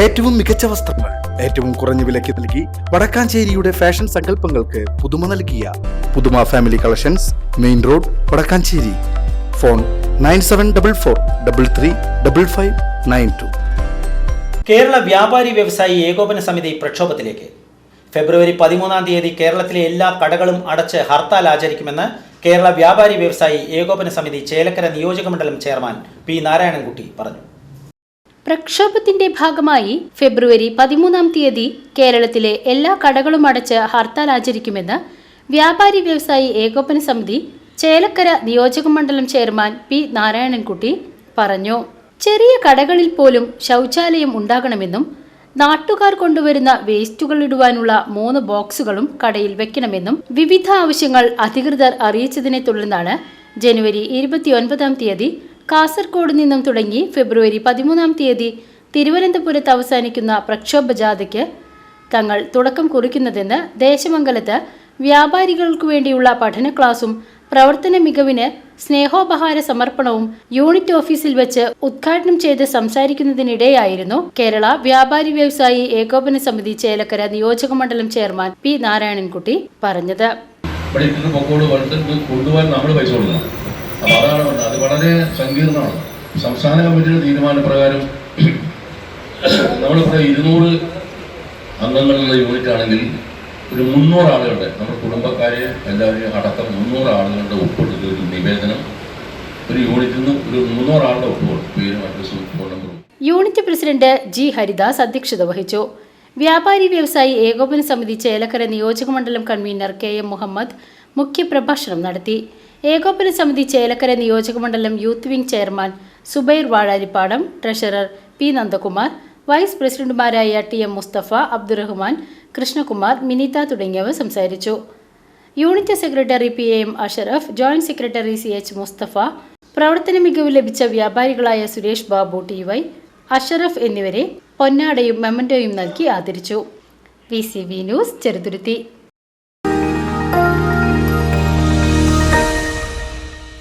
ഏറ്റവും മികച്ച വസ്ത്രങ്ങൾ ഏറ്റവും കുറഞ്ഞ വിലയ്ക്ക് നൽകി വടക്കാഞ്ചേരിയുടെ ഫാഷൻ സങ്കല്പങ്ങൾക്ക് പുതുമ നൽകിയ പുതുമ family collections main road Vadakkancheri. Phone nine seven double four double three double five nine two. Kerala Vyapari Vyavasayi Ekopana സമിതി പ്രക്ഷോഭത്തിലേക്ക്. ഫെബ്രുവരി പതിമൂന്നാം തീയതി കേരളത്തിലെ എല്ലാ കടകളും അടച്ച് ഹർത്താൽ ആചരിക്കുമെന്ന് കേരള വ്യാപാരി വ്യവസായി ഏകോപന സമിതി ചേലക്കര നിയോജക മണ്ഡലം ചെയർമാൻ പി നാരായണൻകുട്ടി പറഞ്ഞു. പ്രക്ഷോഭത്തിന്റെ ഭാഗമായി ഫെബ്രുവരി പതിമൂന്നാം തീയതി കേരളത്തിലെ എല്ലാ കടകളും അടച്ച് ഹർത്താൽ ആചരിക്കുമെന്ന് വ്യാപാരി വ്യവസായി ഏകോപന സമിതി ചേലക്കര നിയോജക മണ്ഡലം ചെയർമാൻ പി നാരായണൻകുട്ടി പറഞ്ഞു. ചെറിയ കടകളിൽ പോലും ശൗചാലയം ഉണ്ടാകണമെന്നും നാട്ടുകാർ കൊണ്ടുവരുന്ന വേസ്റ്റുകൾ ഇടുവാനുള്ള മൂന്ന് ബോക്സുകളും കടയിൽ വെക്കണമെന്നും വിവിധ ആവശ്യങ്ങൾ അധികൃതർ അറിയിച്ചതിനെ തുടർന്നാണ് ജനുവരി ഇരുപത്തിയൊൻപതാം തീയതി കാസർഗോഡ് നിന്നും തുടങ്ങി ഫെബ്രുവരി പതിമൂന്നാം തീയതി തിരുവനന്തപുരത്ത് അവസാനിക്കുന്ന പ്രക്ഷോഭ ജാഥയ്ക്ക് തങ്ങൾ തുടക്കം കുറിക്കുന്നതെന്ന് ദേശമംഗലത്ത് വ്യാപാരികൾക്കു വേണ്ടിയുള്ള പഠന ക്ലാസും പ്രവർത്തന മികവിന് സ്നേഹോപഹാര സമർപ്പണവും യൂണിറ്റ് ഓഫീസിൽ വെച്ച് ഉദ്ഘാടനം ചെയ്ത് സംസാരിക്കുന്നതിനിടെയായിരുന്നു കേരള വ്യാപാരി വ്യവസായി ഏകോപന സമിതി ചേലക്കര നിയോജക മണ്ഡലം ചെയർമാൻ പി നാരായണൻകുട്ടി പറഞ്ഞത്. അപ്പോൾ അതാണ് അത് വളരെ സങ്കീർണമാണ്. സംസ്ഥാന കമ്മിറ്റിയുടെ തീരുമാനപ്രകാരം നമ്മളിപ്പോൾ ഇരുന്നൂറ് അംഗങ്ങളുള്ള യൂണിറ്റ് ആണെങ്കിൽ ഒരു മുന്നൂറ് ആളുകളുടെ നമ്മുടെ കുടുംബക്കാരെ എല്ലാവരെയും അടക്കം മുന്നൂറ് ആളുകളുടെ ഒപ്പിട്ടിട്ട് ഒരു നിവേദനം ഒരു യൂണിറ്റിൽ നിന്ന് ഒരു മുന്നൂറ് ആളുടെ ഒപ്പുകൾ പേരും അഡ്രസ്സും phone unit president G Haridas അധ്യക്ഷത വഹിച്ചു. വ്യാപാരി വ്യവസായി ഏകോപന സമിതി ചേലക്കര നിയോജക മണ്ഡലം കൺവീനർ കെ എം മുഹമ്മദ് മുഖ്യപ്രഭാഷണം നടത്തി. ഏകോപന സമിതി ചേലക്കര നിയോജക മണ്ഡലം youth wing chairman Subair Vazharippadam treasurer P Nandakumar vice പ്രസിഡന്റുമാരായ ടി എം മുസ്തഫ അബ്ദുറഹ്മാൻ കൃഷ്ണകുമാർ മിനിത തുടങ്ങിയവർ സംസാരിച്ചു. Unit secretary P M Ashraf joint secretary C H Musthafa പ്രവർത്തന മികവ് ലഭിച്ച വ്യാപാരികളായ സുരേഷ് ബാബു ടി വൈ അഷറഫ് എന്നിവരെ പൊന്നാടയും മെമന്റോയും നൽകി ആദരിച്ചു. V C V news Cheruthuruthy.